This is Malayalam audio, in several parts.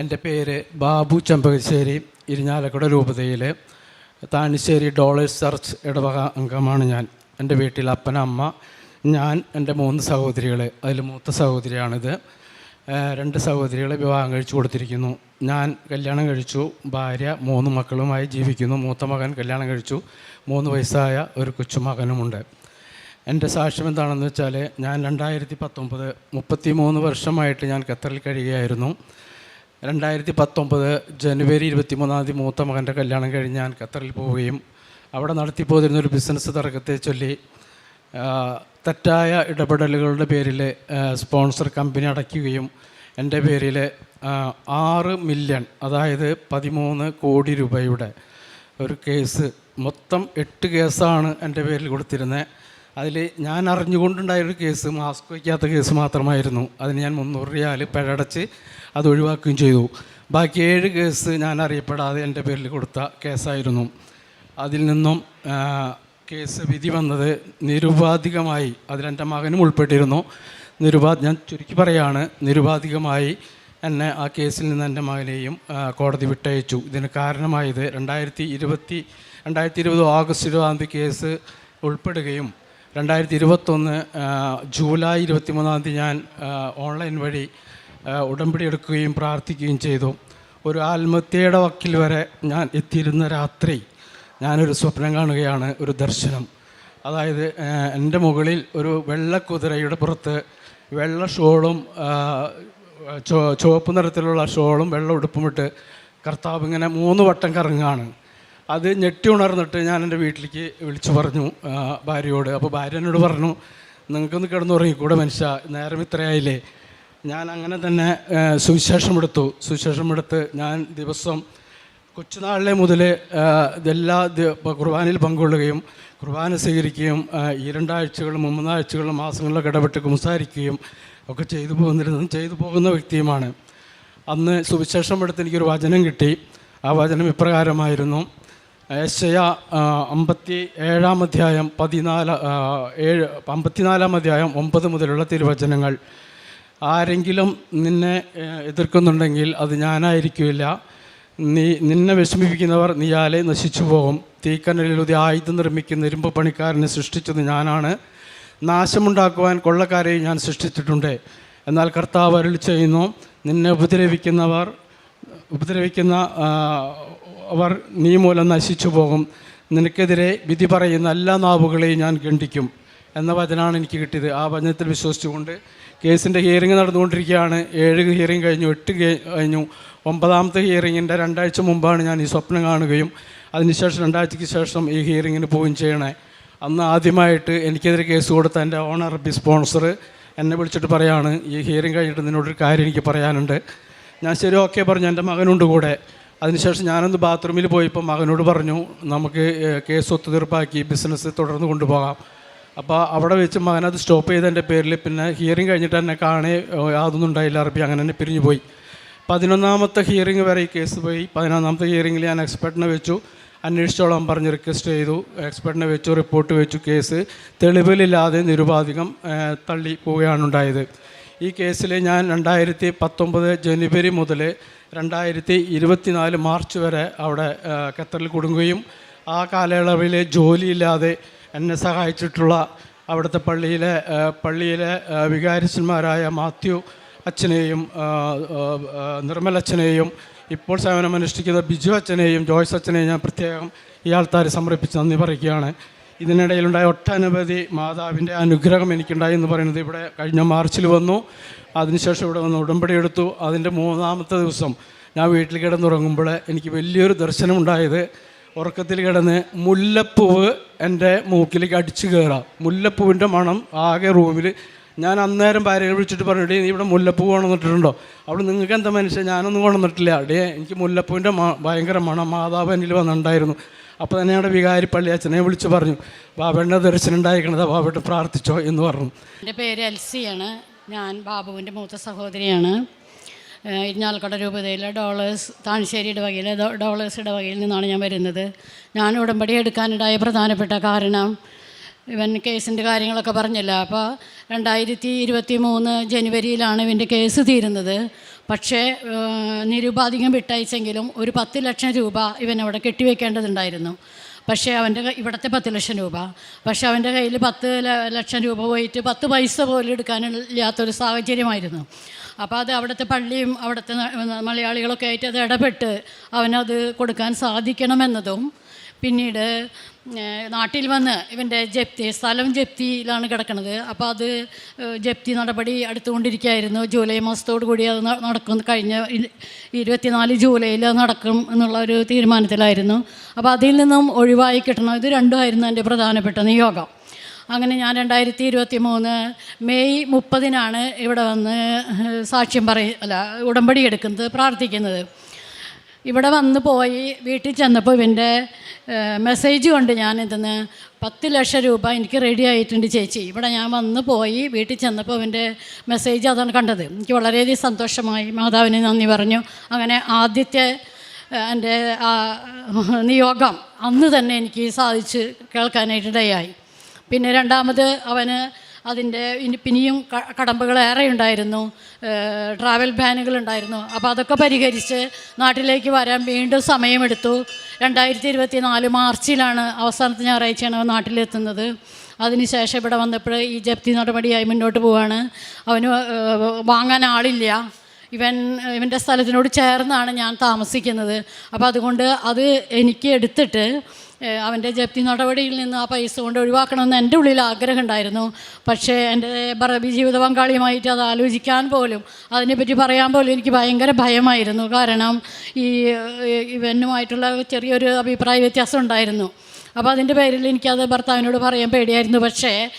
എന്റെ പേര് ബാബു ചെമ്പകശ്ശേരി ഇരിഞ്ഞാലക്കുട രൂപതയിലെ താണിശ്ശേരി ഡോളേഴ്സ് ചർച്ച് ഇടവക അംഗമാണ് ഞാൻ. എന്റെ വീട്ടിൽ അപ്പന അമ്മ ഞാൻ എന്റെ മൂന്ന് സഹോദരികൾ അതിൽ മൂത്ത സഹോദരിയാണിത്. രണ്ട് സഹോദരികളെ വിവാഹം കഴിച്ചു കൊടുത്തിരിക്കുന്നു. ഞാൻ കല്യാണം കഴിച്ചു. ഭാര്യ മൂന്ന് മക്കളുമായി ജീവിക്കുന്നു. മൂത്ത മകൻ കല്യാണം കഴിച്ചു. മൂന്ന് വയസ്സായ ഒരു കൊച്ചുമകനുമുണ്ട് എന്റെ സാക്ഷ്യം എന്താണെന്ന് വെച്ചാൽ ഞാൻ രണ്ടായിരത്തി പത്തൊമ്പത് മുപ്പത്തി മൂന്ന് വർഷമായിട്ട് ഞാൻ ഖത്തറിൽ കഴിയുകയായിരുന്നു. രണ്ടായിരത്തി പത്തൊമ്പത് ജനുവരി ഇരുപത്തി മൂന്നാം തീയതി മൂത്ത മകന്റെ കല്യാണം കഴിഞ്ഞ് ഞാൻ ഖത്തറിൽ പോവുകയും അവിടെ നടത്തിപ്പോതിരുന്ന ഒരു ബിസിനസ് തർക്കത്തെ ചൊല്ലി തെറ്റായ ഇടപെടലുകളുടെ പേരിൽ സ്പോൺസർ കമ്പനി അടയ്ക്കുകയും എന്റെ പേരിൽ ആറ് മില്യൺ അതായത് പതിമൂന്ന് കോടി രൂപയുടെ ഒരു കേസ് മൊത്തം എട്ട് കേസാണ് എന്റെ പേരിൽ കൊടുത്തിരുന്നത് അതിൽ ഞാൻ അറിഞ്ഞുകൊണ്ടുണ്ടായൊരു കേസ് മാസ്ക് വയ്ക്കാത്ത കേസ് മാത്രമായിരുന്നു. അതിന് ഞാൻ മുന്നൂറ് റിയാൽ പിഴടച്ച് അത് ഒഴിവാക്കുകയും ചെയ്തു. ബാക്കി ഏഴ് കേസ് ഞാൻ അറിയപ്പെടാതെ എന്റെ പേരിൽ കൊടുത്ത കേസായിരുന്നു. അതിൽ നിന്നും കേസ് വിധി വന്നത് നിരുപാധികമായി അതിലെന്റെ മകനും ഉൾപ്പെട്ടിരുന്നു. നിരുപാ ഞാൻ ചുരുക്കി പറയാണ് നിരുപാധികമായി എന്നെ ആ കേസിൽ നിന്ന് എന്റെ മകനെയും കോടതി വിട്ടയച്ചു. ഇതിന് കാരണമായത് രണ്ടായിരത്തി ഇരുപത്തി രണ്ടായിരത്തി ഇരുപത് ഓഗസ്റ്റ് ഇരുപതാം തീയതി കേസ് ഉൾപ്പെടുകയും രണ്ടായിരത്തി ഇരുപത്തൊന്ന് ജൂലൈ ഇരുപത്തി മൂന്നാം തീയതി ഞാൻ ഓൺലൈൻ വഴി ഉടമ്പടി എടുക്കുകയും പ്രാർത്ഥിക്കുകയും ചെയ്തു. ഒരു ആത്മഹത്യയുടെ വക്കിൽ വരെ ഞാൻ എത്തിയിരുന്ന രാത്രി ഞാനൊരു സ്വപ്നം കാണുകയാണ് ഒരു ദർശനം. അതായത് എന്റെ മുകളിൽ ഒരു വെള്ളക്കുതിരയുടെ പുറത്ത് വെള്ള ഷോളും ചുവപ്പ് നിറത്തിലുള്ള ഷോളും വെള്ള ഉടുപ്പുമിട്ട് കർത്താവ് ഇങ്ങനെ മൂന്ന് വട്ടം കറങ്ങുകയാണ്. അത് ഞെട്ടി ഉണർന്നിട്ട് ഞാൻ എന്റെ വീട്ടിലേക്ക് വിളിച്ചു പറഞ്ഞു ഭാര്യയോട്. അപ്പോൾ ഭാര്യ എന്നോട് പറഞ്ഞു നിങ്ങൾക്കൊന്ന് കിടന്നുറങ്ങിക്കൂടെ മനുഷ്യ നേരം ഇത്രയായില്ലേ. ഞാൻ അങ്ങനെ തന്നെ സുവിശേഷം എടുത്തു. സുവിശേഷം എടുത്ത് ഞാൻ ദിവസം കൊച്ചുനാളിലെ മുതൽ ഇതെല്ലാ കുർബാനയിൽ പങ്കൊള്ളുകയും കുർബാന സ്വീകരിക്കുകയും ഈ രണ്ടാഴ്ചകളും മൂന്നാഴ്ചകളും മാസങ്ങളിലൊക്കെ ഇടപെട്ട് സംസാരിക്കുകയും ഒക്കെ ചെയ്തു പോകുന്നിരുന്നതും ചെയ്തു പോകുന്ന വ്യക്തിയുമാണ്. അന്ന് സുവിശേഷം എടുത്ത് എനിക്കൊരു വചനം കിട്ടി. ആ വചനം ഇപ്രകാരമായിരുന്നു ഏശയ അമ്പത്തി ഏഴാം അധ്യായം പതിനാല് ഏഴ് അമ്പത്തിനാലാം അധ്യായം ഒമ്പത് മുതലുള്ള തിരുവചനങ്ങൾ. ആരെങ്കിലും നിന്നെ എതിർക്കുന്നുണ്ടെങ്കിൽ അത് ഞാനായിരിക്കില്ല. നീ നിന്നെ വിഷമിപ്പിക്കുന്നവർ നീയാലെ നശിച്ചു പോകും. തീക്കനലിലൂതി ആയുധം നിർമ്മിക്കുന്ന ഇരുമ്പ് പണിക്കാരനെ സൃഷ്ടിച്ചത് ഞാനാണ്. നാശമുണ്ടാക്കുവാൻ കൊള്ളക്കാരെയും ഞാൻ സൃഷ്ടിച്ചിട്ടുണ്ട്. എന്നാൽ കർത്താവ് അരുളി ചെയ്യുന്നു നിന്നെ ഉപദ്രവിക്കുന്നവർ ഉപദ്രവിക്കുന്ന അവർ നീ മൂലം നശിച്ചു പോകും. നിനക്കെതിരെ വിധി പറയുന്ന എല്ലാ നാവുകളെയും ഞാൻ ഖണ്ഡിക്കും. എന്ന വചനമാണ് എനിക്ക് കിട്ടിയത്. ആ വചനത്തിൽ വിശ്വസിച്ചുകൊണ്ട് കേസിന്റെ ഹിയറിംഗ് നടന്നുകൊണ്ടിരിക്കുകയാണ്. ഏഴ് ഹിയറിംഗ് കഴിഞ്ഞു എട്ട് കഴിഞ്ഞു. ഒമ്പതാമത്തെ ഹിയറിങ്ങിന്റെ രണ്ടാഴ്ച മുമ്പാണ് ഞാൻ ഈ സ്വപ്നം കാണുകയും അതിനുശേഷം രണ്ടാഴ്ചയ്ക്ക് ശേഷം ഈ ഹിയറിങ്ങിന് പോവുകയും ചെയ്യണേ. അന്ന് ആദ്യമായിട്ട് എനിക്കെതിരെ കേസ് കൊടുത്ത എന്റെ ഓണർ ബി സ്പോൺസർ എന്നെ വിളിച്ചിട്ട് പറയാണ് ഈ ഹിയറിംഗ് കഴിഞ്ഞിട്ട് നിന്നോടൊരു കാര്യം എനിക്ക് പറയാനുണ്ട്. ഞാൻ ശരി ഓക്കെ പറഞ്ഞു. എന്റെ മകനുണ്ട് കൂടെ. അതിനുശേഷം ഞാനൊന്ന് ബാത്റൂമിൽ പോയപ്പോൾ മകനോട് പറഞ്ഞു നമുക്ക് കേസ് ഒത്തുതീർപ്പാക്കി ബിസിനസ് തുടർന്ന് കൊണ്ടുപോകാം. അപ്പോൾ അവിടെ വെച്ച് മകനത് സ്റ്റോപ്പ് ചെയ്തതിന്റെ പേരിൽ പിന്നെ ഹിയറിംഗ് കഴിഞ്ഞിട്ട് എന്നെ കാണേ യാതൊന്നും ഉണ്ടായില്ല അറബി. അങ്ങനെ തന്നെ പിരിഞ്ഞു പോയി. പതിനൊന്നാമത്തെ ഹിയറിംഗ് വരെ ഈ കേസ് പോയി. പതിനൊന്നാമത്തെ ഹിയറിംഗിൽ ഞാൻ എക്സ്പെർട്ടിനെ വെച്ചു. അന്വേഷിച്ചോളാൻ പറഞ്ഞ് റിക്വസ്റ്റ് ചെയ്തു. എക്സ്പെർട്ടിനെ വെച്ചു റിപ്പോർട്ട് വെച്ചു കേസ് തെളിവിലില്ലാതെ നിരുപാധികം തള്ളി പോവുകയാണ് ഉണ്ടായത്. ഈ കേസിൽ ഞാൻ രണ്ടായിരത്തി പത്തൊമ്പത് ജനുവരി മുതൽ രണ്ടായിരത്തി ഇരുപത്തിനാല് മാർച്ച് വരെ അവിടെ ഖത്തറിൽ കുടുങ്ങുകയും ആ കാലയളവിൽ ജോലിയില്ലാതെ എന്നെ സഹായിച്ചിട്ടുള്ള അവിടുത്തെ പള്ളിയിലെ പള്ളിയിലെ വികാരിച്ചന്മാരായ മാത്യു അച്ഛനെയും നിർമ്മലച്ഛനെയും ഇപ്പോൾ സേവനമനുഷ്ഠിക്കുന്ന ബിജു അച്ഛനെയും ജോയ്സ് അച്ഛനെയും ഞാൻ പ്രത്യേകം ഈ ആൾക്കാർ സമർപ്പിച്ച് നന്ദി പറയുകയാണ്. ഇതിനിടയിലുണ്ടായ ഒട്ടനവധി മാതാവിന്റെ അനുഗ്രഹം എനിക്കുണ്ടായി എന്ന് പറയുന്നത് ഇവിടെ കഴിഞ്ഞ മാർച്ചിൽ വന്നു. അതിനുശേഷം ഇവിടെ വന്ന് ഉടമ്പടി എടുത്തു. അതിന്റെ മൂന്നാമത്തെ ദിവസം ഞാൻ വീട്ടിൽ കിടന്നുറങ്ങുമ്പോൾ എനിക്ക് വലിയൊരു ദർശനം ഉണ്ടായത് ഉറക്കത്തിൽ കിടന്ന് മുല്ലപ്പൂവ് എന്റെ മൂക്കിലേക്ക് അടിച്ചു കയറാം മുല്ലപ്പൂവിന്റെ മണം ആകെ റൂമിൽ ഞാൻ അന്നേരം ഭാര്യയെ വിളിച്ചിട്ട് പറഞ്ഞു "ഡേയ്, നീ ഇവിടെ മുല്ലപ്പൂ കൊണ്ടുവന്നിട്ടുണ്ടോ? അവിടെ നിങ്ങൾക്ക് എന്താ മനുഷ്യൻ ഞാനൊന്നും കൊണ്ടുവന്നിട്ടില്ല. ഡേ എനിക്ക് മുല്ലപ്പൂവിന്റെ ഭയങ്കര മണം. മാതാവ് എന്നിൽ വന്നിട്ടുണ്ടായിരുന്നു. അപ്പോൾ തന്നെ അവിടെ വികാരി പള്ളി അച്ഛനെ വിളിച്ച് പറഞ്ഞു ബാബയുടെ ദർശനം ഉണ്ടായിരിക്കണത് ബാബയുടെ പ്രാർത്ഥിച്ചോ എന്ന് പറഞ്ഞു. എന്റെ പേര് എൽസിയാണ് ഞാൻ ബാബുവിന്റെ മൂത്ത സഹോദരിയാണ്. ഇരിഞ്ഞാൽക്കട രൂപതയിലെ ഡോളേഴ്സ് താണശ്ശേരി ഇടവകയിലെ ഡോ- ഡോളേഴ്സ് ഇടവകയിൽ നിന്നാണ് ഞാൻ വരുന്നത്. ഞാൻ ഉടമ്പടി എടുക്കാനുണ്ടായ പ്രധാനപ്പെട്ട കാരണം ഇവൻ കേസിന്റെ കാര്യങ്ങളൊക്കെ പറഞ്ഞില്ല. അപ്പോൾ രണ്ടായിരത്തി ഇരുപത്തി മൂന്ന് ജനുവരിയിലാണ് ഇവന്റെ കേസ് തീരുന്നത്. പക്ഷേ നിരുപാധികം വിട്ടയച്ചെങ്കിലും ഒരു പത്ത് ലക്ഷം രൂപ ഇവൻ അവിടെ കെട്ടിവെക്കേണ്ടതുണ്ടായിരുന്നു. പക്ഷേ അവന്റെ ഇവിടുത്തെ പത്ത് ലക്ഷം രൂപ. പക്ഷേ അവന്റെ കയ്യിൽ പത്ത് ലക്ഷം രൂപ പോയിട്ട് പത്ത് പൈസ പോലും എടുക്കാനില്ലാത്തൊരു സാഹചര്യമായിരുന്നു. അപ്പോൾ അത് അവിടുത്തെ പള്ളിയും അവിടുത്തെ മലയാളികളൊക്കെ ആയിട്ട് അത് ഇടപെട്ട് അവനത് കൊടുക്കാൻ സാധിക്കണമെന്നതും പിന്നീട് നാട്ടിൽ വന്ന് ഇവന്റെ ജപ്തി സ്ഥലം ജപ്തിയിലാണ് കിടക്കുന്നത് അപ്പോൾ അത് ജപ്തി നടപടി അടുത്തുകൊണ്ടിരിക്കുകയായിരുന്നു. ജൂലൈ മാസത്തോടു കൂടി അത് നടക്കും. കഴിഞ്ഞ ഇരുപത്തിനാല് ജൂലൈയിൽ നടക്കും എന്നുള്ള ഒരു തീരുമാനത്തിലായിരുന്നു. അപ്പോൾ അതിൽ നിന്നും ഒഴിവായി കിട്ടണം. ഇത് രണ്ടുമായിരുന്നു എന്റെ പ്രധാനപ്പെട്ട നിയോഗം. അങ്ങനെ ഞാൻ രണ്ടായിരത്തി ഇരുപത്തി മൂന്ന് മെയ് മുപ്പതിനാണ് ഇവിടെ വന്ന് സാക്ഷ്യം പറയ അല്ല ഉടമ്പടി എടുക്കുന്നത് പ്രാർത്ഥിക്കുന്നത്. ഇവിടെ വന്ന് പോയി വീട്ടിൽ ചെന്നപ്പോൾ ഇവന്റെ മെസ്സേജ് കൊണ്ട് ഞാൻ ഇതിന്ന് പത്ത് ലക്ഷം രൂപ എനിക്ക് റെഡി ആയിട്ടുണ്ട് ചേച്ചി. ഇവിടെ ഞാൻ വന്ന് പോയി വീട്ടിൽ ചെന്നപ്പോൾ ഇവന്റെ മെസ്സേജ് അതാണ് കണ്ടത്. എനിക്ക് വളരെയധികം സന്തോഷമായി. മാതാവിന് നന്ദി പറഞ്ഞു. അങ്ങനെ ആദ്യത്തെ എന്റെ നിയോഗം അന്ന് തന്നെ എനിക്ക് സാധിച്ച് കേൾക്കാനായിട്ട് ഇടയായി. പിന്നെ രണ്ടാമത് അവന് അതിന്റെ പിന്നെയും കടമ്പകൾ ഏറെ ഉണ്ടായിരുന്നു. ട്രാവൽ ബാനുകൾ ഉണ്ടായിരുന്നു. അപ്പോൾ അതൊക്കെ പരിഹരിച്ച് നാട്ടിലേക്ക് വരാൻ വീണ്ടും സമയമെടുത്തു. രണ്ടായിരത്തി ഇരുപത്തി നാല് മാർച്ചിലാണ് അവസാനത്തെ ഞായറാഴ്ചയാണ് നാട്ടിലെത്തുന്നത്. അതിനുശേഷം ഇവിടെ വന്നപ്പോൾ ഈ ജപ്തി നടപടിയായി മുന്നോട്ട് പോവാണ്. അവന് വാങ്ങാൻ ആളില്ല. ഇവൻ ഇവന്റെ സ്ഥലത്തിനോട് ചേർന്നാണ് ഞാൻ താമസിക്കുന്നത്. അപ്പോൾ അതുകൊണ്ട് അത് എനിക്ക് എടുത്തിട്ട് അവന്റെ ജപ്തി നടപടിയിൽ നിന്ന് ആ പൈസ കൊണ്ട് ഒഴിവാക്കണമെന്ന് എന്റെ ഉള്ളിൽ ആഗ്രഹം ഉണ്ടായിരുന്നു. പക്ഷേ എന്റെ ബറബി ജീവിത പങ്കാളിയുമായിട്ട് അത് ആലോചിക്കാൻ പോലും അതിനെപ്പറ്റി പറയാൻ പോലും എനിക്ക് ഭയങ്കര ഭയമായിരുന്നു. കാരണം ഈ ഇവനുമായിട്ടുള്ള ചെറിയൊരു അഭിപ്രായ വ്യത്യാസം ഉണ്ടായിരുന്നു. അപ്പോൾ അതിന്റെ പേരിൽ എനിക്കത് ഭർത്താവിനോട് പറയാൻ പേടിയായിരുന്നു. പക്ഷേ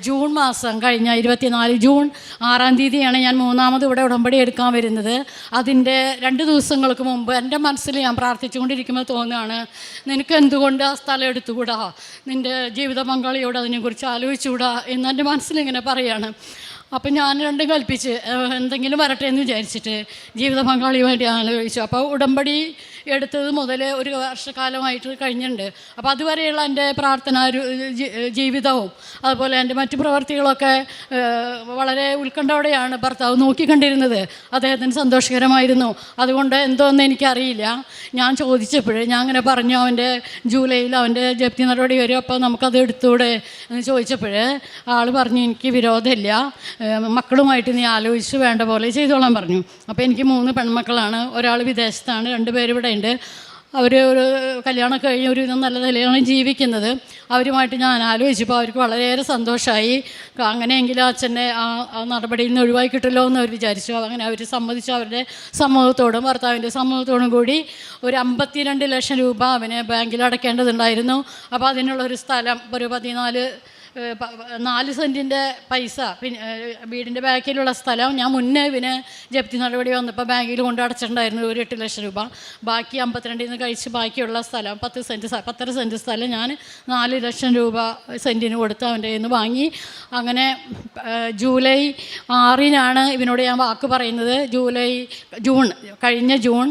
ജൂൺ മാസം കഴിഞ്ഞ ഇരുപത്തിനാല് ജൂൺ ആറാം തീയതിയാണ് ഞാൻ മൂന്നാമത് ഇവിടെ ഉടമ്പടി എടുക്കാൻ വരുന്നത്. അതിന്റെ രണ്ട് ദിവസങ്ങൾക്ക് മുമ്പ് എന്റെ മനസ്സിൽ ഞാൻ പ്രാർത്ഥിച്ചുകൊണ്ടിരിക്കുമ്പോൾ തോന്നുകയാണ് നിനക്ക് എന്തുകൊണ്ട് ആ സ്ഥലം എടുത്തുകൂടാ? നിന്റെ ജീവിത പങ്കാളിയോട് അതിനെക്കുറിച്ച് ആലോചിച്ചുകൂടാ? എന്ന് എന്റെ മനസ്സിലിങ്ങനെ പറയാണ് അപ്പം ഞാൻ രണ്ടും കൽപ്പിച്ച് എന്തെങ്കിലും വരട്ടെ എന്ന് വിചാരിച്ചിട്ട് ജീവിത പങ്കാളി വേണ്ടിയാണ് ആലോചിച്ചു അപ്പോൾ ഉടമ്പടി എടുത്തത് മുതൽ ഒരു വർഷക്കാലമായിട്ട് കഴിഞ്ഞിട്ടുണ്ട്. അപ്പോൾ അതുവരെയുള്ള എന്റെ പ്രാർത്ഥന ജീവിതവും അതുപോലെ എന്റെ മറ്റു പ്രവർത്തികളൊക്കെ വളരെ ഉത്കണ്ഠയോടെയാണ് ഭർത്താവ് നോക്കിക്കണ്ടിരുന്നത്. അദ്ദേഹത്തിന് സന്തോഷകരമായിരുന്നു. അതുകൊണ്ട് എന്തോന്ന് എനിക്കറിയില്ല. ഞാൻ ചോദിച്ചപ്പോൾ ഞാൻ അങ്ങനെ പറഞ്ഞു അവന്റെ ജൂലൈയിൽ അവന്റെ ജപ്തി നടപടി വരും അപ്പോൾ നമുക്കത് എടുത്തൂടെ എന്ന് ചോദിച്ചപ്പോൾ ആൾ പറഞ്ഞു എനിക്ക് വിരോധമില്ല. മക്കളുമായിട്ട് നീ ആലോചിച്ച് വേണ്ട പോലെ ചെയ്തോളാൻ പറഞ്ഞു. അപ്പോൾ എനിക്ക് മൂന്ന് പെൺമക്കളാണ് ഒരാൾ വിദേശത്താണ് രണ്ട് പേര് ഇവിടെ ഉണ്ട്. അവർ ഒരു കല്യാണം കഴിഞ്ഞ് ഒരു നല്ല നിലയാണ് ജീവിക്കുന്നത്. അവരുമായിട്ട് ഞാൻ ആലോചിച്ചപ്പോൾ അവർക്ക് വളരെയേറെ സന്തോഷമായി അങ്ങനെയെങ്കിലും അച്ഛനെ ആ നടപടിയിൽ നിന്ന് ഒഴിവാക്കി കിട്ടുമല്ലോ എന്ന് അവർ വിചാരിച്ചു. അങ്ങനെ അവർ സമ്മതിച്ചു. അവരുടെ സമൂഹത്തോടും ഭർത്താവിന്റെ സമൂഹത്തോടും കൂടി ഒരു അമ്പത്തിരണ്ട് ലക്ഷം രൂപ അവന് ബാങ്കിൽ അടയ്ക്കേണ്ടതുണ്ടായിരുന്നു. അപ്പോൾ അതിനുള്ളൊരു സ്ഥലം ഒരു പതിനാല് നാല് സെന്റിന്റെ പൈസ. പിന്നെ വീടിന്റെ ബാക്കിലുള്ള സ്ഥലം. ഞാൻ മുന്നേ ഇവന് ജപ്തി നടപടി വന്നപ്പോൾ ബാങ്കിൽ കൊണ്ട് അടച്ചിട്ടുണ്ടായിരുന്നു ഒരു എട്ട് ലക്ഷം രൂപ. ബാക്കി അമ്പത്തിരണ്ടിൽ നിന്ന് കഴിച്ച് ബാക്കിയുള്ള സ്ഥലം പത്ത് സെന്റ് പത്തര സെന്റ് സ്ഥലം ഞാൻ നാല് ലക്ഷം രൂപ സെന്റിന് കൊടുത്ത് അവന്റെ കയ്യിൽ നിന്ന് വാങ്ങി. അങ്ങനെ ജൂലൈ ആറിനാണ് ഇവനോട് ഞാൻ വാക്ക് പറയുന്നത്. ജൂലൈ ജൂൺ കഴിഞ്ഞ ജൂൺ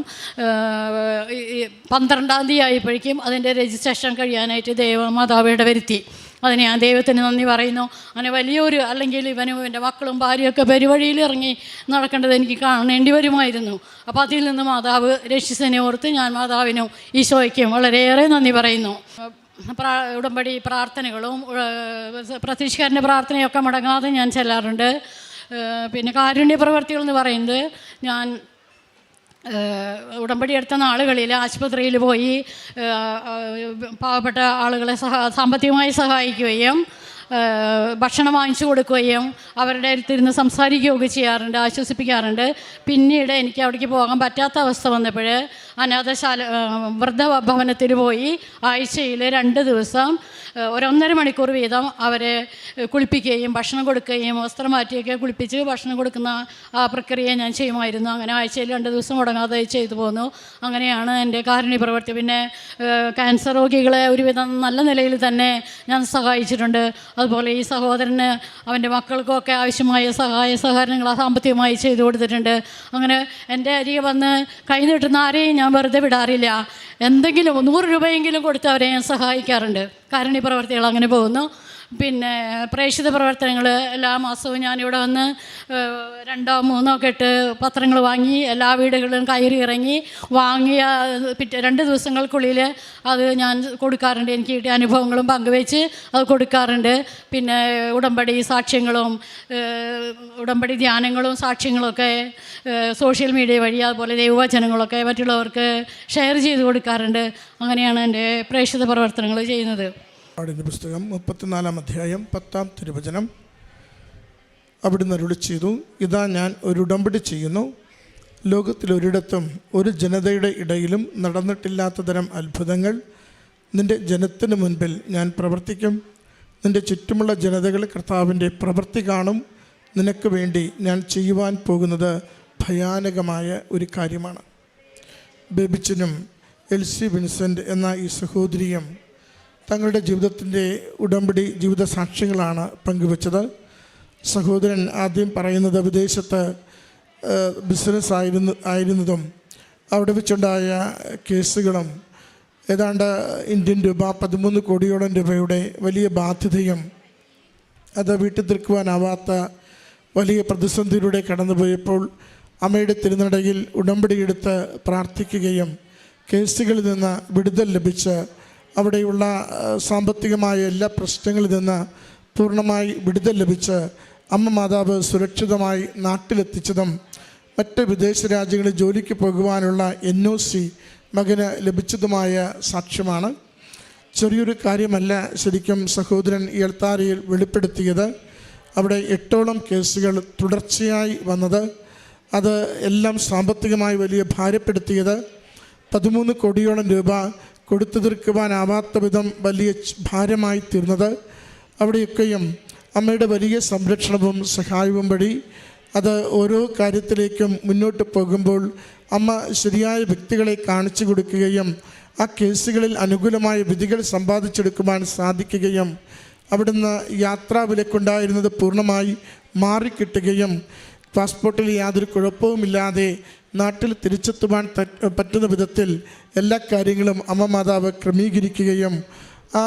പന്ത്രണ്ടാം തീയതി ആയപ്പോഴേക്കും അതിന്റെ രജിസ്ട്രേഷൻ കഴിയാനായിട്ട് ദേവമാതാവയുടെ വരുത്തി അതിന് ഞാൻ ദൈവത്തിന് നന്ദി പറയുന്നു. അങ്ങനെ വലിയൊരു അല്ലെങ്കിൽ ഇവനും എന്റെ മക്കളും ഭാര്യയൊക്കെ പെരുവഴിയിൽ ഇറങ്ങി നടക്കേണ്ടത് എനിക്ക് കാണേണ്ടി വരുമായിരുന്നു. അപ്പോൾ അതിൽ നിന്ന് മാതാവ് രക്ഷിച്ചതിനെ ഓർത്ത് ഞാൻ മാതാവിനും ഈശോയ്ക്കും വളരെയേറെ നന്ദി പറയുന്നു. പ്രാ ഉടമ്പടി പ്രാർത്ഥനകളും പ്രതീക്ഷക്കാരന്റെ പ്രാർത്ഥനയൊക്കെ മുടങ്ങാതെ ഞാൻ ചെല്ലാറുണ്ട്. പിന്നെ കാരുണ്യ പ്രവർത്തികൾ എന്ന് പറയുന്നത് ഞാൻ ഉടമ്പടി എടുത്ത നാളുകളിൽ ആശുപത്രിയിൽ പോയി പാവപ്പെട്ട ആളുകളെ സഹ സാമ്പത്തികമായി സഹായിക്കുകയും ഭക്ഷണം വാങ്ങിച്ചു കൊടുക്കുകയും അവരുടെ അടുത്തിരുന്ന് സംസാരിക്കുകയൊക്കെ ചെയ്യാറുണ്ട് ആശ്വസിപ്പിക്കാറുണ്ട്. പിന്നീട് എനിക്ക് അവിടേക്ക് പോകാൻ പറ്റാത്ത അവസ്ഥ വന്നപ്പോൾ അനാഥശാല ഏഹ് വൃദ്ധഭവനത്തിൽ പോയി ആഴ്ചയിൽ രണ്ട് ദിവസം ഒരൊന്നര മണിക്കൂർ വീതം അവരെ കുളിപ്പിക്കുകയും ഭക്ഷണം കൊടുക്കുകയും വസ്ത്രം മാറ്റിയൊക്കെ കുളിപ്പിച്ച് ഭക്ഷണം കൊടുക്കുന്ന ആ പ്രക്രിയ ഞാൻ ചെയ്യുമായിരുന്നു. അങ്ങനെ ആഴ്ചയിൽ രണ്ട് ദിവസം മുടങ്ങാതെ ചെയ്തു പോന്നു. അങ്ങനെയാണ് എന്റെ കാരുണ്യ പ്രവർത്തി പിന്നെ ക്യാൻസർ രോഗികളെ ഒരുവിധം നല്ല നിലയിൽ തന്നെ ഞാൻ സഹായിച്ചിട്ടുണ്ട്. അതുപോലെ ഈ സഹോദരന് അവന്റെ മക്കൾക്കൊക്കെ ആവശ്യമായ സഹായ സഹകരണങ്ങൾ സാമ്പത്തികമായി ചെയ്തു കൊടുത്തിട്ടുണ്ട്. അങ്ങനെ എന്റെ അരികെ വന്ന് കൈ നീട്ടുന്ന ആരെയും ഞാൻ വെറുതെ വിടാറില്ല. എന്തെങ്കിലും നൂറ് രൂപയെങ്കിലും കൊടുത്ത് അവരെ ഞാൻ സഹായിക്കാറുണ്ട്. കാരണി പ്രവർത്തികൾ അങ്ങനെ പോകുന്നു. പിന്നെ പ്രേക്ഷിത പ്രവർത്തനങ്ങൾ എല്ലാ മാസവും ഞാനിവിടെ വന്ന് രണ്ടോ മൂന്നോ കെട്ട് പത്രങ്ങൾ വാങ്ങി എല്ലാ വീടുകളിലും കയറി ഇറങ്ങി വാങ്ങിയ പിറ്റേ രണ്ട് ദിവസങ്ങൾക്കുള്ളിൽ അത് ഞാൻ കൊടുക്കാറുണ്ട്. എനിക്ക് കിട്ടിയ അനുഭവങ്ങളും പങ്കുവെച്ച് അത് കൊടുക്കാറുണ്ട്. പിന്നെ ഉടമ്പടി സാക്ഷ്യങ്ങളും ഉടമ്പടി ധ്യാനങ്ങളും സാക്ഷ്യങ്ങളൊക്കെ സോഷ്യൽ മീഡിയ വഴി അതുപോലെ ദൈവവചനങ്ങളൊക്കെ മറ്റുള്ളവർക്ക് ഷെയർ ചെയ്ത് കൊടുക്കാറുണ്ട്. അങ്ങനെയാണ് എന്റെ പ്രേക്ഷിത പ്രവർത്തനങ്ങൾ ചെയ്യുന്നത്. പാടിന്റെ പുസ്തകം മുപ്പത്തിനാലാം അധ്യായം പത്താം തിരുവചനം. അവിടുന്ന് അരുളി ചെയ്തു ഇതാ ഞാൻ ഒരു ഉടമ്പടി ചെയ്യുന്നു. ലോകത്തിലൊരിടത്തും ഒരു ജനതയുടെ ഇടയിലും നടന്നിട്ടില്ലാത്ത തരം അത്ഭുതങ്ങൾ നിന്റെ ജനത്തിന് മുൻപിൽ ഞാൻ പ്രവർത്തിക്കും. നിന്റെ ചുറ്റുമുള്ള ജനതകൾ കർത്താവിന്റെ പ്രവൃത്തി കാണും. നിനക്ക് വേണ്ടി ഞാൻ ചെയ്യുവാൻ പോകുന്നത് ഭയാനകമായ ഒരു കാര്യമാണ്. ബേബിച്ചനും എൽ സി വിൻസെന്റ് എന്ന ഈ സഹോദരിയും തങ്ങളുടെ ജീവിതത്തിന്റെ ഉടമ്പടി ജീവിത സാക്ഷ്യങ്ങളാണ് പങ്കുവച്ചത്. സഹോദരൻ ആദ്യം പറയുന്നത് വിദേശത്ത് ബിസിനസ് ആയിരുന്നു ആയിരുന്നതും അവിടെ വെച്ചുണ്ടായ കേസുകളും ഏതാണ്ട് ഇന്ത്യൻ രൂപ പതിമൂന്ന് കോടിയോളം രൂപയുടെ വലിയ ബാധ്യതയും അത് വീട്ടിൽ തീർക്കുവാനാവാത്ത വലിയ പ്രതിസന്ധിയിലൂടെ കടന്നുപോയപ്പോൾ അമ്മയുടെ തിരുനടയിൽ ഉടമ്പടിയെടുത്ത് പ്രാർത്ഥിക്കുകയും കേസുകളിൽ നിന്ന് വിടുതൽ ലഭിച്ച് അവിടെയുള്ള സാമ്പത്തികമായ എല്ലാ പ്രശ്നങ്ങളിൽ നിന്ന് പൂർണമായി വിടുതൽ ലഭിച്ച് അമ്മ മാതാവ് സുരക്ഷിതമായി നാട്ടിലെത്തിച്ചതും മറ്റ് വിദേശ രാജ്യങ്ങളിൽ ജോലിക്ക് പോകുവാനുള്ള എൻ ഒ സി മകന് ലഭിച്ചതുമായ സാക്ഷ്യമാണ്. ചെറിയൊരു കാര്യമല്ല ശരിക്കും സഹോദരൻ എൽത്താരയിൽ വെളിപ്പെടുത്തിയത്. അവിടെ എട്ടോളം കേസുകൾ തുടർച്ചയായി വന്നത്. അത് എല്ലാം സാമ്പത്തികമായി വലിയ ഭാരപ്പെടുത്തിയത്. പതിമൂന്ന് കോടിയോളം രൂപ കൊടുത്തു തീർക്കുവാനാവാത്ത വിധം വലിയ ഭാരമായി തീർന്നത് അവിടെയൊക്കെയും അമ്മയുടെ വലിയ സംരക്ഷണവും സഹായവും വഴി അത് ഓരോ കാര്യത്തിലേക്കും മുന്നോട്ട് പോകുമ്പോൾ അമ്മ ശരിയായ വ്യക്തികളെ കാണിച്ചു കൊടുക്കുകയും ആ കേസുകളിൽ അനുകൂലമായ വിധികൾ സമ്പാദിച്ചെടുക്കുവാൻ സാധിക്കുകയും അവിടുന്ന് യാത്രാ വിലക്കുണ്ടായിരുന്നത് പൂർണമായി മാറിക്കിട്ടുകയും പാസ്പോർട്ടിൽ യാതൊരു കുഴപ്പവുമില്ലാതെ നാട്ടിൽ തിരിച്ചെത്തുവാൻ പറ്റുന്ന വിധത്തിൽ എല്ലാ കാര്യങ്ങളും അമ്മ മാതാവ് ക്രമീകരിക്കുകയും ആ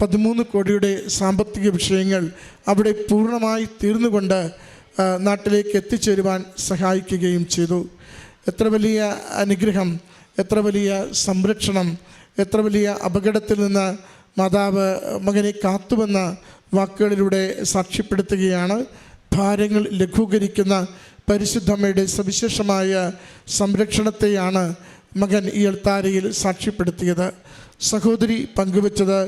പതിമൂന്ന് കോടിയുടെ സാമ്പത്തിക വിഷയങ്ങൾ അവിടെ പൂർണമായി തീർന്നുകൊണ്ട് നാട്ടിലേക്ക് എത്തിച്ചേരുവാൻ സഹായിക്കുകയും ചെയ്തു. എത്ര വലിയ അനുഗ്രഹം എത്ര വലിയ സംരക്ഷണം എത്ര വലിയ അപകടത്തിൽ നിന്ന് മാതാവ് മകനെ കാത്തുവെന്ന വാക്കുകളിലൂടെ സാക്ഷ്യപ്പെടുത്തുകയാണ് ഭാരങ്ങൾ ലഘൂകരിക്കുന്ന പരിശുദ്ധമ്മയുടെ സവിശേഷമായ സംരക്ഷണത്തെയാണ് മകൻ ഈ എൽത്താരയിൽ സാക്ഷ്യപ്പെടുത്തിയത്. സഹോദരി പങ്കുവച്ചത്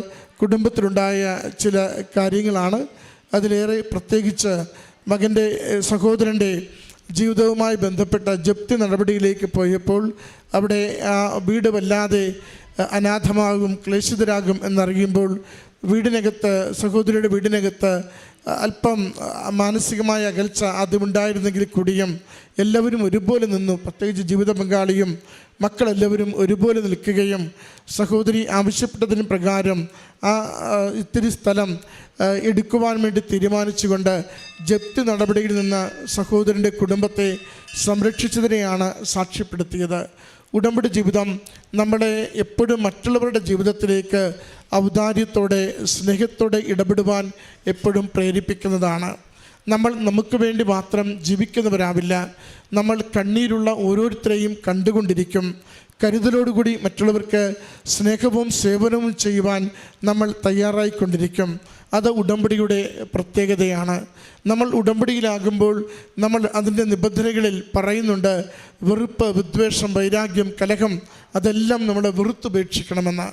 കുടുംബത്തിലുണ്ടായ ചില കാര്യങ്ങളാണ്. അതിലേറെ പ്രത്യേകിച്ച് മകന്റെ സഹോദരന്റെ ജീവിതവുമായി ബന്ധപ്പെട്ട ജപ്തി നടപടിയിലേക്ക് പോയപ്പോൾ അവിടെ ആ വീട് വല്ലാതെ അനാഥമാകും ക്ലേശിതരാകും എന്നറിയുമ്പോൾ വീടിനകത്ത് സഹോദരിയുടെ വീടിനകത്ത് അല്പം മാനസികമായ അകൽച്ച ആദ്യമുണ്ടായിരുന്നെങ്കിൽ കൂടിയും എല്ലാവരും ഒരുപോലെ നിന്നു. പ്രത്യേകിച്ച് ജീവിത പങ്കാളിയും മക്കളെല്ലാവരും ഒരുപോലെ നിൽക്കുകയും സഹോദരി ആവശ്യപ്പെട്ടതിന് പ്രകാരം ആ ഇത്തിരി സ്ഥലം എടുക്കുവാൻ വേണ്ടി തീരുമാനിച്ചുകൊണ്ട് ജപ്തി നടപടിയിൽ നിന്ന് സഹോദരന്റെ കുടുംബത്തെ സംരക്ഷിച്ചതിനെയാണ് സാക്ഷ്യപ്പെടുത്തിയത്. ഉടമ്പടി ജീവിതം നമ്മളെ എപ്പോഴും മറ്റുള്ളവരുടെ ജീവിതത്തിലേക്ക് ഔദാര്യത്തോടെ സ്നേഹത്തോടെ ഇടപെടുവാൻ എപ്പോഴും പ്രേരിപ്പിക്കുന്നതാണ്. നമ്മൾ നമുക്ക് വേണ്ടി മാത്രം ജീവിക്കുന്നവരാവില്ല. നമ്മൾ കണ്ണീരുള്ള ഓരോരുത്തരെയും കണ്ടുകൊണ്ടിരിക്കും. കരുതലോടുകൂടി മറ്റുള്ളവർക്ക് സ്നേഹവും സേവനവും ചെയ്യുവാൻ നമ്മൾ തയ്യാറായിക്കൊണ്ടിരിക്കും. അത് ഉടമ്പടിയുടെ പ്രത്യേകതയാണ്. നമ്മൾ ഉടമ്പടിയിലാകുമ്പോൾ നമ്മൾ അതിന്റെ നിബന്ധനകളിൽ പറയുന്നുണ്ട് വെറുപ്പ് വിദ്വേഷം വൈരാഗ്യം കലഹം അതെല്ലാം നമ്മൾ വെറുത്തുപേക്ഷിക്കണമെന്ന്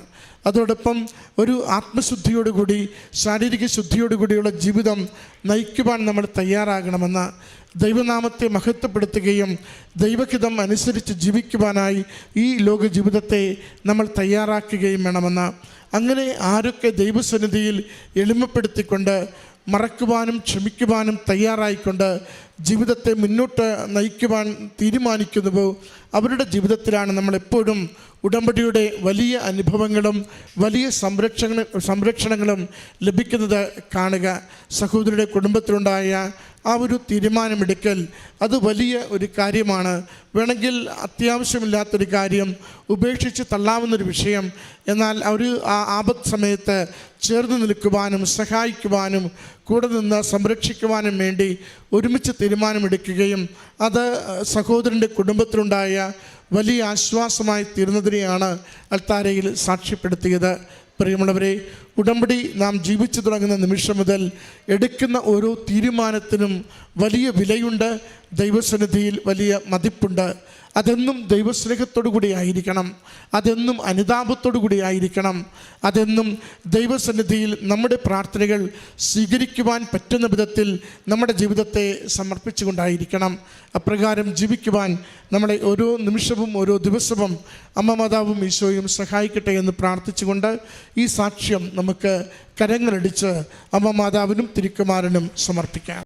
അതോടൊപ്പം ഒരു ആത്മശുദ്ധിയോടുകൂടി ശാരീരിക ശുദ്ധിയോടുകൂടിയുള്ള ജീവിതം നയിക്കുവാൻ നമ്മൾ തയ്യാറാകണമെന്ന്. ദൈവനാമത്തെ മഹത്വപ്പെടുത്തുകയും ദൈവഹിതം അനുസരിച്ച് ജീവിക്കുവാനായി ഈ ലോക ജീവിതത്തെ നമ്മൾ തയ്യാറാക്കുകയും വേണമെന്ന് അങ്ങനെ ആരൊക്കെ ദൈവസന്നിധിയിൽ എളിമപ്പെടുത്തിക്കൊണ്ട് മറക്കുവാനും ക്ഷമിക്കുവാനും തയ്യാറായിക്കൊണ്ട് ജീവിതത്തെ മുന്നോട്ട് നയിക്കുവാൻ തീരുമാനിക്കുന്നുവോ അവരുടെ ജീവിതത്തിലാണ് നമ്മളെപ്പോഴും ഉടമ്പടിയുടെ വലിയ അനുഭവങ്ങളും വലിയ സംരക്ഷണ സംരക്ഷണങ്ങളും ലഭിക്കുന്നത് കാണുക. സഹോദരിയുടെ കുടുംബത്തിലുണ്ടായ ആ ഒരു തീരുമാനമെടുക്കൽ അത് വലിയ ഒരു കാര്യമാണ്. വേണമെങ്കിൽ അത്യാവശ്യമില്ലാത്തൊരു കാര്യം ഉപേക്ഷിച്ച് തള്ളാവുന്നൊരു വിഷയം. എന്നാൽ ഒരു ആ ആപത്ത് സമയത്ത് ചേർന്ന് നിൽക്കുവാനും സഹായിക്കുവാനും കൂടെ നിന്ന് സംരക്ഷിക്കുവാനും വേണ്ടി ഒരുമിച്ച് തീരുമാനമെടുക്കുകയും അത് സഹോദരന്റെ കുടുംബത്തിലുണ്ടായ വലിയ ആശ്വാസമായി തീർന്നതിനെയാണ് അൽത്താരയിൽ സാക്ഷ്യപ്പെടുത്തിയത്. പ്രിയമുള്ളവരെ ഉടമ്പടി നാം ജീവിച്ചു തുടങ്ങുന്ന നിമിഷം മുതൽ എടുക്കുന്ന ഓരോ തീരുമാനത്തിനും വലിയ വിലയുണ്ട് ദൈവസന്നിധിയിൽ വലിയ മതിപ്പുണ്ട്. അതെന്നും ദൈവസ്നേഹത്തോടു കൂടി ആയിരിക്കണം. അതെന്നും അനുതാപത്തോടു കൂടി ആയിരിക്കണം. അതെന്നും ദൈവസന്നിധിയിൽ നമ്മുടെ പ്രാർത്ഥനകൾ സ്വീകരിക്കുവാൻ പറ്റുന്ന വിധത്തിൽ നമ്മുടെ ജീവിതത്തെ സമർപ്പിച്ചുകൊണ്ടായിരിക്കണം. അപ്രകാരം ജീവിക്കുവാൻ നമ്മളെ ഓരോ നിമിഷവും ഓരോ ദിവസവും അമ്മ മാതാവും ഈശോയും സഹായിക്കട്ടെ എന്ന് പ്രാർത്ഥിച്ചുകൊണ്ട് ഈ സാക്ഷ്യം നമുക്ക് കരങ്ങളടിച്ച് അമ്മ മാതാവിനും തിരുക്കുമാരനും സമർപ്പിക്കാം.